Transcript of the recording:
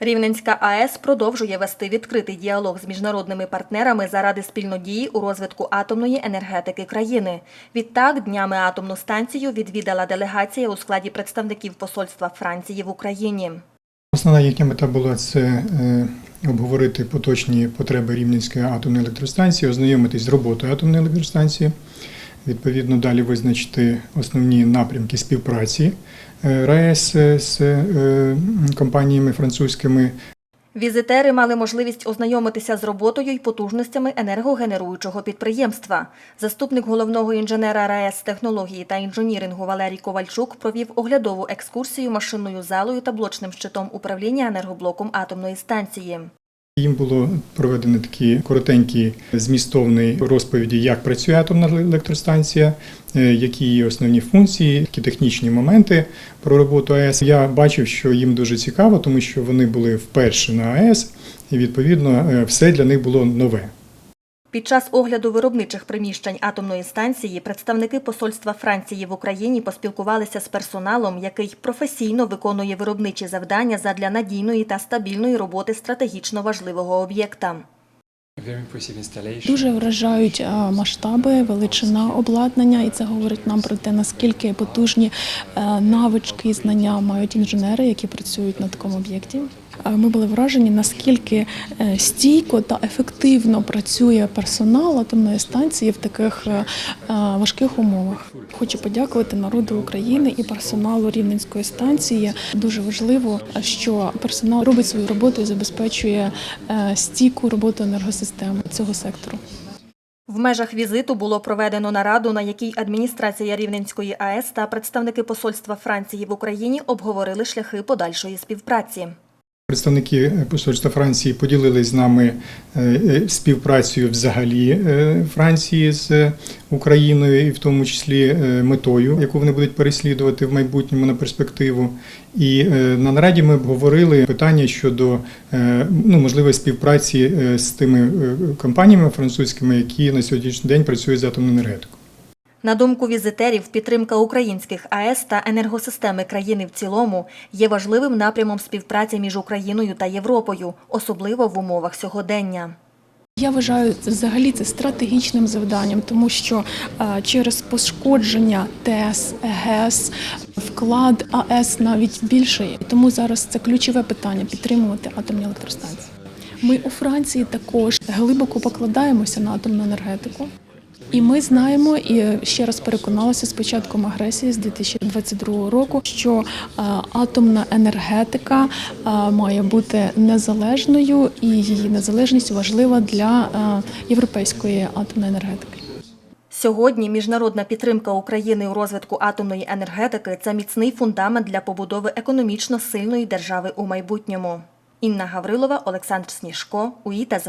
Рівненська АЕС продовжує вести відкритий діалог з міжнародними партнерами заради спільнодії у розвитку атомної енергетики країни. Відтак, днями атомну станцію відвідала делегація у складі представників посольства Франції в Україні. Основна їхня мета була це е, обговорити поточні потреби Рівненської атомної електростанції, ознайомитись з роботою атомної електростанції, відповідно далі визначити основні напрямки співпраці е, РАЕС з е, компаніями французькими, Візитери мали можливість ознайомитися з роботою і потужностями енергогенеруючого підприємства. Заступник головного інженера РАЕС технології та інженірингу Валерій Ковальчук провів оглядову екскурсію машинною залою та блочним щитом управління енергоблоком атомної станції. Їм було проведені такі коротенькі змістовні розповіді, як працює атомна електростанція, е, які її основні функції, такі технічні моменти про роботу АЕС. Я бачив, що їм дуже цікаво, тому що вони були вперше на АЕС, і відповідно е, все для них було нове. Під час огляду виробничих приміщень атомної станції представники посольства Франції в Україні поспілкувалися з персоналом, який професійно виконує виробничі завдання задля надійної та стабільної роботи стратегічно важливого об'єкта. Дуже вражають масштаби, величина обладнання, і це говорить нам про те, наскільки потужні навички і знання мають інженери, які працюють на такому об'єкті. А Ми були вражені, наскільки е, стійко та ефективно працює персонал атомної станції в таких е, е, важких умовах. Хочу подякувати народу України і персоналу Рівненської станції. Дуже важливо, що персонал робить свою роботу і забезпечує е, стійку роботу енергосистеми цього сектору. В межах візиту було проведено нараду, на якій адміністрація Рівненської АЕС та представники посольства Франції в Україні обговорили шляхи подальшої співпраці. Представники посольства Франції поділились з нами е, е, співпрацею взагалі е, Франції з Україною, і в тому числі е, метою, яку вони будуть переслідувати в майбутньому на перспективу. І е, на нараді ми обговорили питання щодо е, ну, можливої співпраці е, з тими е, компаніями французькими, які на сьогоднішній день працюють з атомною енергетикою. На думку візитерів, підтримка українських АЕС та енергосистеми країни в цілому є важливим напрямом співпраці між Україною та Європою, особливо в умовах сьогодення. Я вважаю взагалі це стратегічним завданням, тому що е, через пошкодження ТЕС, ЕГЕС вклад АЕС навіть більший. Тому зараз це ключове питання підтримувати атомні електростанції. Ми у Франції також глибоко покладаємося на атомну енергетику. І ми знаємо і ще раз переконалися з початком агресії з 2022 року, що е, атомна енергетика е, має бути незалежною, і її незалежність важлива для е, європейської атомної енергетики. Сьогодні міжнародна підтримка України у розвитку атомної енергетики це міцний фундамент для побудови економічно сильної держави у майбутньому. Інна Гаврилова, Олександр Сніжко, УІТА.